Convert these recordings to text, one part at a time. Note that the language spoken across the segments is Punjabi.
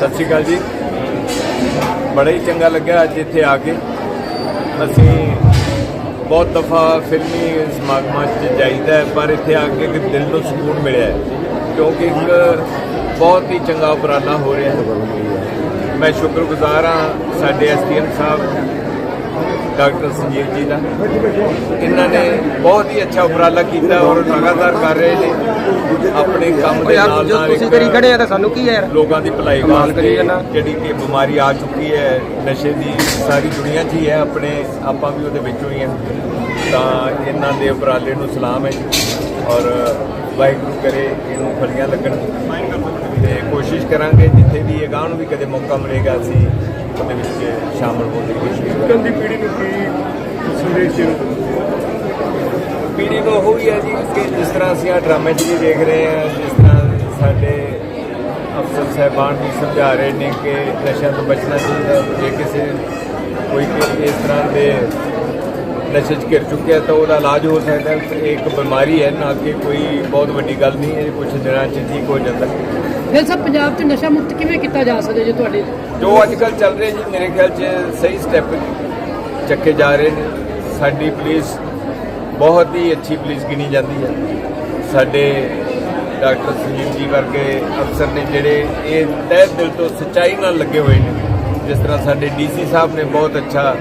ਸਤਿ ਸ਼੍ਰੀ ਅਕਾਲ ਜੀ। ਬੜਾ ਹੀ ਚੰਗਾ ਲੱਗਿਆ ਅੱਜ ਇੱਥੇ ਆ ਕੇ। ਅਸੀਂ ਬਹੁਤ ਦਫਾ ਫਿਲਮੀ ਸਮਾਗਮਾਂ 'ਚ ਜਾਈਦਾ ਪਰ ਇੱਥੇ ਆ ਕੇ ਇੱਕ ਦਿਲ ਨੂੰ ਸਕੂਨ ਮਿਲਿਆ ਕਿਉਂਕਿ ਇੱਕ ਬਹੁਤ ਹੀ ਚੰਗਾ ਉਪਰਾਲਾ ਹੋ ਰਿਹਾ ਹੈ। ਮੈਂ ਸ਼ੁਕਰਗੁਜ਼ਾਰ ਹਾਂ ਸਾਡੇ ਐਸਡੀਐਮ ਸਾਹਿਬ ਡਾਕਟਰ ਸੰਜੀਵ ਜੀ ਦਾ। ਇਹਨਾਂ ਨੇ ਬਹੁਤ ਹੀ ਅੱਛਾ ਉਪਰਾਲਾ ਕੀਤਾ ਔਰ ਲਗਾਤਾਰ ਕਰ ਰਹੇ ਨੇ। ਆਪਣੇ ਕੰਮ ਦੇ ਨਾਲ ਜੋ ਨਾਲ ਤੁਸੀਂ ਕਰੀ ਖੜੇ ਆ ਤਾਂ ਸਾਨੂੰ ਕੀ ਹੈ ਯਾਰ? ਲੋਕਾਂ ਦੀ ਭਲਾਈ ਵਾਸਤੇ। ਜਿਹੜੀ ਕਿ ਬਿਮਾਰੀ ਆ ਚੁੱਕੀ ਹੈ ਨਸ਼ੇ ਦੀ ਸਾਰੀ ਦੁਨੀਆ 'ਚ ਹੀ ਹੈ ਆਪਣੇ ਆਪਾਂ ਵੀ ਉਹਦੇ ਵਿੱਚੋਂ ਹੀ ਹਾਂ। ਤਾਂ ਇਹਨਾਂ ਦੇ ਉਪਰਾਲੇ ਨੂੰ ਸਲਾਮ ਹੈ ਔਰ ਵਾਹਿਗੁਰੂ ਕਰੇ ਇਹਨੂੰ ਫਲੀਆਂ ਲੱਗਣ। ਤੇ ਕੋਸ਼ਿਸ਼ ਕਰਾਂਗੇ ਜਿੱਥੇ ਵੀ ਇਹ ਗਾਂ ਨੂੰ ਵੀ ਕਦੇ ਮੌਕਾ ਮਿਲੇਗਾ ਅਸੀਂ ਉਹਦੇ ਵਿੱਚ ਸ਼ਾਮਲ ਹੋਣ ਦੀ ਕੋਸ਼ਿਸ਼ ਕਰਾਂਗੇ ਕੱਲ ਦੀ ਪੀੜ੍ਹੀ ਨੂੰ ਕੀ ਸੰਦੇਸ਼ ਦੇਣਾ ਪੀੜ੍ਹੀ ਨੂੰ ਉਹ ਹੀ ਹੈ ਜੀ ਕਿ ਜਿਸ ਤਰ੍ਹਾਂ ਅਸੀਂ ਆ ਡਰਾਮੇ 'ਚ ਵੀ ਦੇਖ ਰਹੇ ਹਾਂ ਜਿਸ ਤਰ੍ਹਾਂ ਸਾਡੇ ਅਫਸਰ ਸਾਹਿਬਾਨ ਵੀ ਸਮਝਾ ਰਹੇ ਨੇ ਕਿ ਨਸ਼ਿਆਂ ਤੋਂ ਬਚਣਾ ਚਾਹੀਦਾ ਜੇ ਕਿਸੇ ਕੋਈ ਇਸ ਤਰ੍ਹਾਂ ਦੇ ਨਸ਼ੇ 'ਚ ਘਿਰ ਚੁੱਕਿਆ ਤਾਂ ਉਹਦਾ ਇਲਾਜ ਹੋ ਸਕਦਾ ਹੈ ਇਹ ਇੱਕ ਬਿਮਾਰੀ ਹੈ ਨਾ ਕਿ ਕੋਈ ਬਹੁਤ ਵੱਡੀ ਗੱਲ ਨਹੀਂ ਹੈ ਕੁਝ ਦਿਨਾਂ 'ਚ ਠੀਕ ਹੋ ਜਾਂਦਾ। ਫਿਰ ਸਭ ਪੰਜਾਬ 'ਚ ਨਸ਼ਾ ਮੁਕਤ ਕਿਵੇਂ ਕੀਤਾ ਜਾ ਸਕਦਾ ਜੇ ਤੁਹਾਡੇ ਜੋ ਅੱਜ ਕੱਲ੍ਹ ਚੱਲ ਰਿਹਾ ਜੀ ਮੇਰੇ ਖਿਆਲ 'ਚ ਸਹੀ ਸਟੈਪ ਚੱਕੇ ਜਾ ਰਹੇ ਨੇ। ਸਾਡੀ ਪੁਲਿਸ ਬਹੁਤ ਹੀ ਅੱਛੀ ਪੁਲਿਸ ਗਿਣੀ ਜਾਂਦੀ ਹੈ। ਸਾਡੇ ਡਾਕਟਰ ਸੁਜੀਤ ਜੀ ਵਰਗੇ ਅਫਸਰ ਨੇ ਜਿਹੜੇ ਇਹ ਤਹਿ ਦਿਲ ਤੋਂ ਸੱਚਾਈ ਨਾਲ ਲੱਗੇ ਹੋਏ ਨੇ। ਜਿਸ ਤਰ੍ਹਾਂ ਸਾਡੇ ਡੀਸੀ ਸਾਹਿਬ ਨੇ ਬਹੁਤ ਅੱਛਾ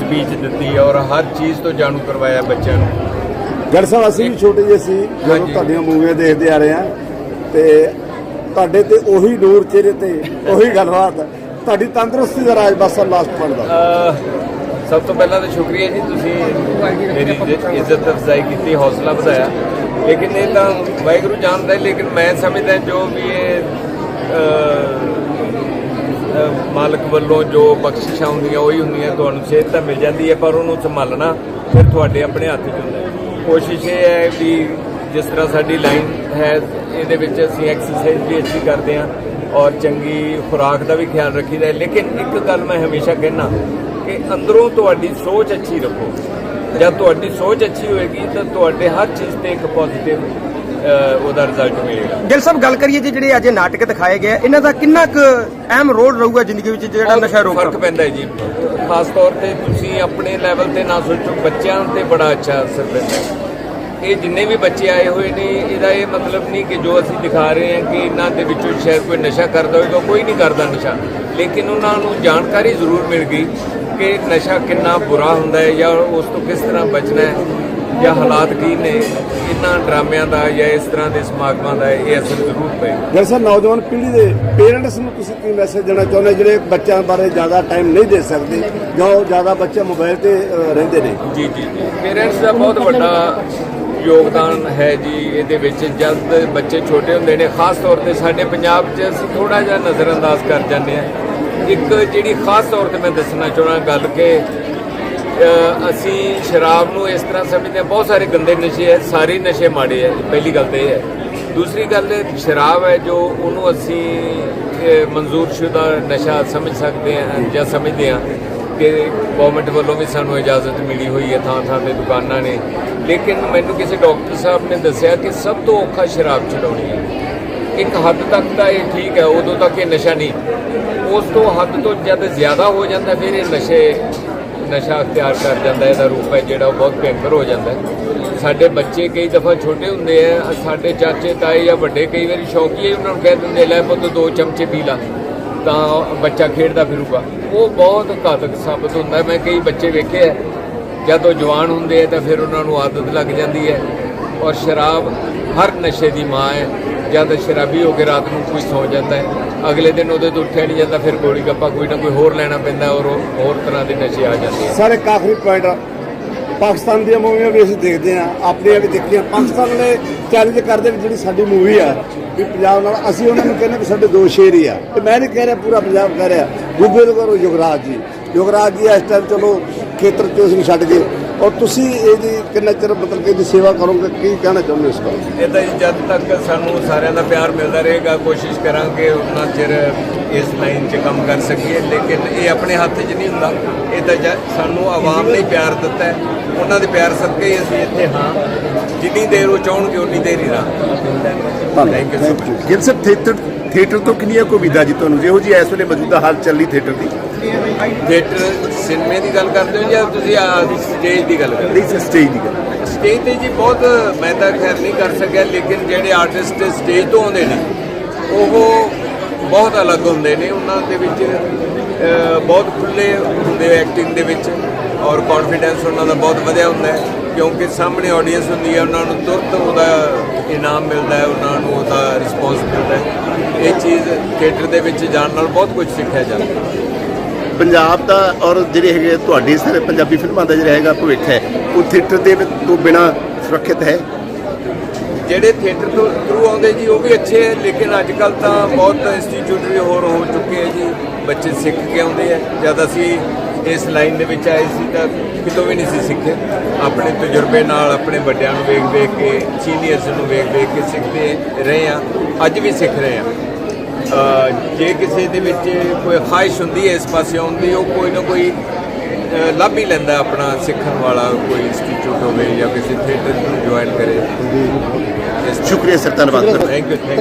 ਸਪੀਚ ਦਿੱਤੀ ਔਰ ਹਰ ਚੀਜ਼ ਤੋਂ ਜਾਣੂ ਕਰਵਾਇਆ ਬੱਚਿਆਂ ਨੂੰ। ਗੜ ਸਾਹਿਬ ਅਸੀਂ ਵੀ ਛੋਟੇ ਜਿਹੇ ਸੀ ਜਦੋਂ ਹਾਂਜੀ। ਤੁਹਾਡੀਆਂ ਮੂਵੀਆਂ ਦੇਖਦੇ ਆ ਰਹੇ ਆ ਤੇ ਤੁਹਾਡੇ ਤੇ ਉਹੀ ਨੂਰ ਚਿਹਰੇ ਤੇ ਉਹੀ ਗੱਲਬਾਤ ਤੁਹਾਡੀ ਤੰਦਰੁਸਤੀ ਦਾ ਰਾਜ ਬਸ ਲਾਸਟ ਪੁਆਇੰਟ ਦਾ। ਅਹ ਸਭ ਤੋਂ ਪਹਿਲਾਂ ਤਾਂ ਸ਼ੁਕਰੀਆ ਜੀ ਤੁਸੀਂ ਮੇਰੀ ਇੱਜ਼ਤ- ਇੱਜ਼ਤ ਅਫਜ਼ਾਈ ਕੀਤੀ ਹੌਸਲਾ ਵਧਾਇਆ। ਲੇਕਿਨ ਇਹ ਤਾਂ ਵਾਹਿਗੁਰੂ ਜਾਣਦਾ ਹੈ ਲੇਕਿਨ ਮੈਂ ਸਮਝਦਾ ਜੋ ਵੀ ਇਹ ਅਹ, ਮਾਲਕ ਵੱਲੋਂ ਜੋ ਬਖਸ਼ਿਸ਼ਾਂ ਹੁੰਦੀਆਂ ਉਹੀ ਹੁੰਦੀਆਂ, ਤੁਹਾਨੂੰ ਸਿਹਤ ਤਾਂ ਮਿਲ ਜਾਂਦੀ ਹੈ, ਪਰ ਉਹਨੂੰ ਸੰਭਾਲਣਾ ਫਿਰ ਤੁਹਾਡੇ ਆਪਣੇ ਹੱਥ 'ਚ ਹੁੰਦਾ ਕੋਸ਼ਿਸ਼ ਇਹ ਹੈ ਵੀ ਜਿਸ ਤਰ੍ਹਾਂ ਸਾਡੀ ਲਾਈਨ ਹੈ, ਇਹਦੇ ਵਿੱਚ ਅਸੀਂ ਐਕਸਰਸਾਈਜ਼ ਵੀ ਅੱਛੀ ਕਰਦੇ ਹਾਂ ਔਰ ਚੰਗੀ ਖੁਰਾਕ ਦਾ ਵੀ ਖਿਆਲ ਰੱਖੀਦਾ ਲੇਕਿਨ ਇੱਕ ਗੱਲ ਮੈਂ ਹਮੇਸ਼ਾ ਕਹਿਣਾ ਕਿ ਅੰਦਰੋਂ ਤੁਹਾਡੀ ਸੋਚ ਅੱਛੀ ਰੱਖੋ। ਜਦ ਤੁਹਾਡੀ ਸੋਚ ਅੱਛੀ ਹੋਏਗੀ ਤਾਂ ਤੁਹਾਡੇ ਹਰ ਚੀਜ਼ ਤੇ ਇੱਕ ਪੋਜ਼ਿਟਿਵ ਉਹਦਾ ਰਿਜ਼ਲਟ ਮਿਲੇਗਾ। ਗਿਲ ਸਾਹਿਬ ਗੱਲ ਕਰੀਏ ਜੀ ਜਿਹੜੇ ਅੱਜ ਇਹ ਨਾਟਕ ਦਿਖਾਏ ਗਏ ਇਹਨਾਂ ਦਾ ਕਿੰਨਾ ਕੁ ਅਹਿਮ ਰੋਲ ਰਹੂਗਾ ਜ਼ਿੰਦਗੀ ਵਿੱਚ ਜਿਹੜਾ ਨਸ਼ਾ ਬਹੁਤ ਫ਼ਰਕ ਰੋਕਣ ਪੈਂਦਾ ਹੈ ਜੀ। ਖਾਸ ਤੌਰ ਤੇ ਤੁਸੀਂ ਆਪਣੇ ਲੈਵਲ ਤੇ ਨਾ ਸੋਚੋ ਬੱਚਿਆਂ ਤੇ ਬੜਾ ਅੱਛਾ ਅਸਰ ਪੈਂਦਾ ਹੈ। ਇਹ ਜਿੰਨੇ ਵੀ ਬੱਚੇ ਆਏ ਹੋਏ ਨੇ ਇਹਦਾ ਇਹ ਮਤਲਬ ਨਹੀਂ ਕਿ ਜੋ ਅਸੀਂ ਦਿਖਾ ਰਹੇ ਹਾਂ ਕਿ ਇਹਨਾਂ ਦੇ ਵਿੱਚੋਂ ਸ਼ਾਇਦ ਕੋਈ ਨਸ਼ਾ ਕਰਦਾ ਹੋਵੇਗਾ ਕੋਈ ਨਹੀਂ ਕਰਦਾ ਨਸ਼ਾ। ਲੇਕਿਨ ਉਹਨਾਂ ਨੂੰ ਜਾਣਕਾਰੀ ਜ਼ਰੂਰ ਮਿਲ ਗਈ ਕਿ ਨਸ਼ਾ ਕਿੰਨਾ ਬੁਰਾ ਹੁੰਦਾ ਹੈ ਜਾਂ ਉਸ ਤੋਂ ਕਿਸ ਤਰ੍ਹਾਂ ਬਚਣਾ ਹੈ। ਜਾਂ ਹਾਲਾਤ ਕੀ ਨੇ? ਇਹਨਾਂ ਡਰਾਮਿਆਂ ਦਾ ਜਾਂ ਇਸ ਤਰ੍ਹਾਂ ਦੇ ਸਮਾਗਮਾਂ ਦਾ ਇਹ ਅਸਰ ਜ਼ਰੂਰ ਪਏਗਾ ਸਾਹਿਬ ਨੌਜਵਾਨ ਪੀੜ੍ਹੀ ਦੇ ਪੇਰੈਂਟਸ ਨੂੰ ਤੁਸੀਂ ਕੀ ਮੈਸੇਜ ਦੇਣਾ ਚਾਹੁੰਦੇ ਜਿਹੜੇ ਬੱਚਿਆਂ ਬਾਰੇ ਜ਼ਿਆਦਾ ਟਾਈਮ ਨਹੀਂ ਦੇ ਸਕਦੇ ਜੋ ਜ਼ਿਆਦਾ ਬੱਚੇ ਮੋਬਾਈਲ ਤੇ ਰਹਿੰਦੇ ਨੇ? ਜੀ ਜੀ ਜੀ। ਪੇਰੈਂਟਸ ਦਾ ਬਹੁਤ ਵੱਡਾ ਯੋਗਦਾਨ ਹੈ ਜੀ ਇਹਦੇ ਵਿੱਚ। ਜਦ ਬੱਚੇ ਛੋਟੇ ਹੁੰਦੇ ਨੇ ਖਾਸ ਤੌਰ ਤੇ ਸਾਡੇ ਪੰਜਾਬ 'ਚ ਅਸੀਂ ਥੋੜਾ ਜਿਹਾ ਨਜ਼ਰਅੰਦਾਜ਼ ਕਰ ਜਾਂਦੇ ਆ ਇੱਕ ਜਿਹੜੀ ਖਾਸ ਤੌਰ ਤੇ ਮੈਂ ਦੱਸਣਾ ਚਾਹੁੰਦਾ ਗੱਲ ਕਿ ਅਸੀਂ ਸ਼ਰਾਬ ਨੂੰ ਇਸ ਤਰ੍ਹਾਂ ਸਮਝਦੇ ਹਾਂ ਬਹੁਤ ਸਾਰੇ ਗੰਦੇ ਨਸ਼ੇ ਹੈ ਸਾਰੇ ਨਸ਼ੇ ਮਾੜੇ ਹੈ ਪਹਿਲੀ ਗੱਲ ਤੇ ਇਹ ਹੈ। ਦੂਸਰੀ ਗੱਲ ਸ਼ਰਾਬ ਹੈ ਜੋ ਉਹਨੂੰ ਅਸੀਂ ਅ, ਮਨਜ਼ੂਰਸ਼ੁਦਾ ਨਸ਼ਾ ਸਮਝ ਸਕਦੇ ਹਾਂ ਜਾਂ ਸਮਝਦੇ ਹਾਂ ਕਿ ਗਵਰਨਮੈਂਟ ਵੱਲੋਂ ਵੀ ਸਾਨੂੰ ਇਜਾਜ਼ਤ ਮਿਲੀ ਹੋਈ ਹੈ ਥਾਂ ਥਾਂ ਤੇ ਦੁਕਾਨਾਂ ਨੇ। ਲੇਕਿਨ ਮੈਨੂੰ ਕਿਸੇ ਡਾਕਟਰ ਸਾਹਿਬ ਨੇ ਦੱਸਿਆ ਕਿ ਸਭ ਤੋਂ ਔਖਾ ਸ਼ਰਾਬ ਛਡਾਉਣੀ ਹੈ। ਇੱਕ ਹੱਦ ਤੱਕ ਤਾਂ ਇਹ ਠੀਕ ਹੈ ਉਦੋਂ ਤੱਕ ਇਹ ਨਸ਼ਾ ਨਹੀਂ। ਉਸ ਤੋਂ ਹੱਦ ਤੋਂ ਜਦ ਜ਼ਿਆਦਾ ਹੋ ਜਾਂਦਾ ਫਿਰ ਇਹ ਨਸ਼ੇ ਨਸ਼ਾ ਅਖਤਿਆਰ ਕਰ ਜਾਂਦਾ ਇਹਦਾ ਰੂਪ ਹੈ ਜਿਹੜਾ ਉਹ ਬਹੁਤ ਭਿਅੰਕਰ ਹੋ ਜਾਂਦਾ ਸਾਡੇ ਬੱਚੇ ਕਈ ਦਫਾ ਛੋਟੇ ਹੁੰਦੇ ਆ, ਸਾਡੇ ਚਾਚੇ, ਤਾਏ ਜਾਂ ਵੱਡੇ ਕਈ ਵਾਰੀ ਸ਼ੌਕੀਏ ਉਹਨਾਂ ਨੂੰ ਕਹਿ ਦਿੰਦੇ ਲੈ ਪੁੱਤ ਦੋ ਚਮਚੇ ਪੀ ਲਾ, ਤਾਂ ਬੱਚਾ ਖੇਡਦਾ ਫਿਰੂਗਾ। ਉਹ ਬਹੁਤ ਘਾਤਕ ਸਾਬਤ ਹੁੰਦਾ ਮੈਂ ਕਈ ਬੱਚੇ ਵੇਖੇ ਆ, ਜਦ ਉਹ ਜਵਾਨ ਹੁੰਦੇ ਆ ਤਾਂ ਫਿਰ ਉਹਨਾਂ ਨੂੰ ਆਦਤ ਲੱਗ ਜਾਂਦੀ ਹੈ ਔਰ ਸ਼ਰਾਬ ਹਰ ਨਸ਼ੇ ਦੀ ਮਾਂ ਹੈ। ਜਦ ਸ਼ਰਾਬੀ ਹੋ ਕੇ ਰਾਤ ਨੂੰ ਕੋਈ ਸੌ ਜਾਂਦਾ ਹੈ ਅਗਲੇ ਦਿਨ ਉਹਦੇ ਤੋਂ ਉੱਠਿਆ ਨਹੀਂ ਜਾਂਦਾ, ਫਿਰ ਗੋਲੀ ਗੱਪਾ ਕੋਈ ਨਾ ਕੋਈ ਹੋਰ ਲੈਣਾ ਪੈਂਦਾ ਔਰ ਉਹ ਹੋਰ ਤਰ੍ਹਾਂ ਦੇ ਨਸ਼ੇ ਆ ਜਾਂਦੇ ਆ। ਸਾਰੇ ਕਾਫੀ ਪੁਆਇੰਟ ਪਾਕਿਸਤਾਨ ਦੀਆਂ ਮੂਵੀਆਂ ਵੀ ਅਸੀਂ ਦੇਖਦੇ ਆ ਆਪਣੀਆਂ ਵੀ ਦੇਖੀਆਂ। ਪਾਕਿਸਤਾਨ ਨੇ ਚੈਲੰਜ ਕਰਦੇ ਵੀ ਜਿਹੜੀ ਸਾਡੀ ਮੂਵੀ ਆ, ਵੀ ਪੰਜਾਬ ਨਾਲ ਅਸੀਂ ਉਹਨਾਂ ਨੂੰ ਕਹਿੰਦੇ ਵੀ ਸਾਡੇ ਦੋ ਸ਼ੇਰ ਹੀ ਆ। ਤੇ ਮੈਂ ਨਹੀਂ ਕਹਿ ਰਿਹਾ ਪੂਰਾ ਪੰਜਾਬ ਕਹਿ ਰਿਹਾ। ਗੁੱਬੇ ਤੋਂ ਕਰੋ ਯੁਵਰਾਜ ਜੀ। ਯੁਵਰਾਜ ਜੀ ਇਸ ਟਾਈਮ ਚਲੋ ਖੇਤਰ ਚੋਂ ਅਸੀਂ ਛੱਡ ਗਏ ਔਰ ਤੁਸੀਂ ਇਹਦੀ ਕਿੰਨਾ ਚਿਰ ਮਤਲਬ ਕਿ ਇਹਦੀ ਸੇਵਾ ਕਰੋਗੇ? ਕੀ ਕਹਿਣਾ ਚਾਹੁੰਦੇ ਹੋ ਇਸ ਬਾਰੇ? ਇਹ ਤਾਂ ਜੀ ਜਦ ਤੱਕ ਸਾਨੂੰ ਸਾਰਿਆਂ ਦਾ ਪਿਆਰ ਮਿਲਦਾ ਰਹੇਗਾ ਕੋਸ਼ਿਸ਼ ਕਰਾਂਗੇ ਉਨਾ ਚਿਰ ਇਸ ਲਾਈਨ 'ਚ ਕੰਮ ਕਰ ਸਕੀਏ। ਲੇਕਿਨ ਇਹ ਆਪਣੇ ਹੱਥ 'ਚ ਨਹੀਂ ਹੁੰਦਾ। ਇਹ ਤਾਂ ਜ- ਸਾਨੂੰ ਆਵਾਮ ਨੇ ਹੀ ਪਿਆਰ ਦਿੱਤਾ ਹੈ। ਉਹਨਾਂ ਦੇ ਪਿਆਰ ਸਦਕੇ ਹੀ ਅਸੀਂ ਇੱਥੇ ਹਾਂ। ਜਿੰਨੀ ਦੇਰ ਉਹ ਚਾਹਣਗੇ ਉਨੀ ਦੇਰ ਹੀ ਰਹਾਂ thank you so much Gill Sahib theatre theatre ਤੋਂ ਕਿੰਨੀਆਂ ਕੁ ਉਮੀਦਾਂ ਜੀ ਤੁਹਾਨੂੰ? ਜਿਹੋ ਜੀ ਇਸ ਵੇਲੇ ਮੌਜੂਦਾ ਹਾਲ ਚੱਲੀ ਥੀਏਟਰ ਦੀ? ਥੀਏਟਰ ਸਿਨੇਮੇ ਦੀ ਗੱਲ ਕਰਦੇ ਹੋ ਜਾਂ ਤੁਸੀਂ ਸਟੇਜ ਦੀ ਗੱਲ ਕਰਦੇ ਨਹੀਂ ਸਟੇਜ ਦੀ ਗੱਲ ਸਟੇਜ ਤੇ ਜੀ ਬਹੁਤ ਮੈਂ ਤਾਂ ਖੈਰ ਨਹੀਂ ਕਰ ਸਕਿਆ ਲੇਕਿਨ ਜਿਹੜੇ ਆਰਟਿਸਟ ਸਟੇਜ ਤੋਂ ਆਉਂਦੇ ਨੇ ਉਹ ਬਹੁਤ ਅਲੱਗ ਹੁੰਦੇ ਨੇ। ਉਹਨਾਂ ਦੇ ਵਿੱਚ ਬਹੁਤ ਖੁੱਲੇ ਹੁੰਦੇ ਐਕਟਿੰਗ ਦੇ ਵਿੱਚ ਔਰ ਕੌਨਫੀਡੈਂਸ ਉਹਨਾਂ ਦਾ ਬਹੁਤ ਵਧਿਆ ਹੁੰਦਾ ਹੈ ਕਿਉਂਕਿ ਸਾਹਮਣੇ ਆਡੀਅנס ਹੁੰਦੀ ਹੈ ਉਹਨਾਂ ਨੂੰ ਤੁਰਤ ਉਹਦਾ ਇਨਾਮ ਮਿਲਦਾ ਹੈ ਉਹਨਾਂ ਨੂੰ ਉਹਦਾ ਰਿਸਪੌਂਸ ਮਿਲਦਾ ਹੈ। ਇਹ ਚੀਜ਼ ਥੀਏਟਰ ਦੇ ਵਿੱਚ ਜਾਣ ਨਾਲ ਬਹੁਤ ਕੁਝ ਸਿੱਖਿਆ ਜਾਂਦਾ ਹੈ। ਪੰਜਾਬ ਦਾ ਔਰ ਜਿਹੜੇ ਹੈਗੇ ਤੁਹਾਡੀ ਸਾਰੇ ਪੰਜਾਬੀ ਫਿਲਮਾਂ ਦਾ ਜਿਹੜਾ ਹੈਗਾ ਭਵਿੱਖ ਹੈ, ਉਹ ਥੀਏਟਰ ਦੇ ਤੋਂ ਬਿਨਾ ਸੁਰੱਖਿਅਤ ਹੈ? ਜਿਹੜੇ ਥੀਏਟਰ ਤੋਂ ਥਰੂ ਆਉਂਦੇ ਜੀ, ਉਹ ਵੀ ਅੱਛੇ ਹੈ, ਲੇਕਿਨ ਅੱਜ ਕੱਲ ਤਾਂ ਬਹੁਤ ਇੰਸਟੀਚਿਊਟ ਵੀ ਹੋਰ ਹੋ ਚੁੱਕੇ ਹੈ ਜੀ, ਬੱਚੇ ਸਿੱਖ ਕੇ ਆਉਂਦੇ ਆ ਜਦ ਅਸੀਂ ਇਸ ਲਾਈਨ ਦੇ ਵਿੱਚ ਆਏ ਸੀ ਤਾਂ ਕਿਤੋਂ ਵੀ ਨਹੀਂ ਸੀ ਸਿੱਖੇ। ਆਪਣੇ ਤਜਰਬੇ ਨਾਲ, ਆਪਣੇ ਵੱਡਿਆਂ ਨੂੰ ਵੇਖ ਵੇਖ ਕੇ ਸੀਨੀਅਰਸ ਨੂੰ ਵੇਖ ਵੇਖ ਕੇ ਸਿੱਖਦੇ ਰਹੇ ਆ ਅੱਜ ਵੀ ਸਿੱਖ ਰਹੇ ਆ ਜੇ ਕਿਸੇ ਦੇ ਵਿੱਚ ਕੋਈ ਖਾਹਿਸ਼ ਹੁੰਦੀ ਹੈ ਇਸ ਪਾਸੇ ਆਉਣ ਦੀ ਉਹ ਕੋਈ ਨਾ ਕੋਈ ਲੱਭ ਹੀ ਲੈਂਦਾ ਆਪਣਾ ਸਿੱਖਣ ਵਾਲਾ ਕੋਈ ਇੰਸਟੀਚਿਊਟ ਹੋਵੇ ਜਾਂ ਕਿਸੇ ਥੀਏਟਰ ਨੂੰ ਜੁਆਇਨ ਕਰੇ। ਸ਼ੁਕਰੀਆ ਸਰ ਧੰਨਵਾਦ। Sir thank you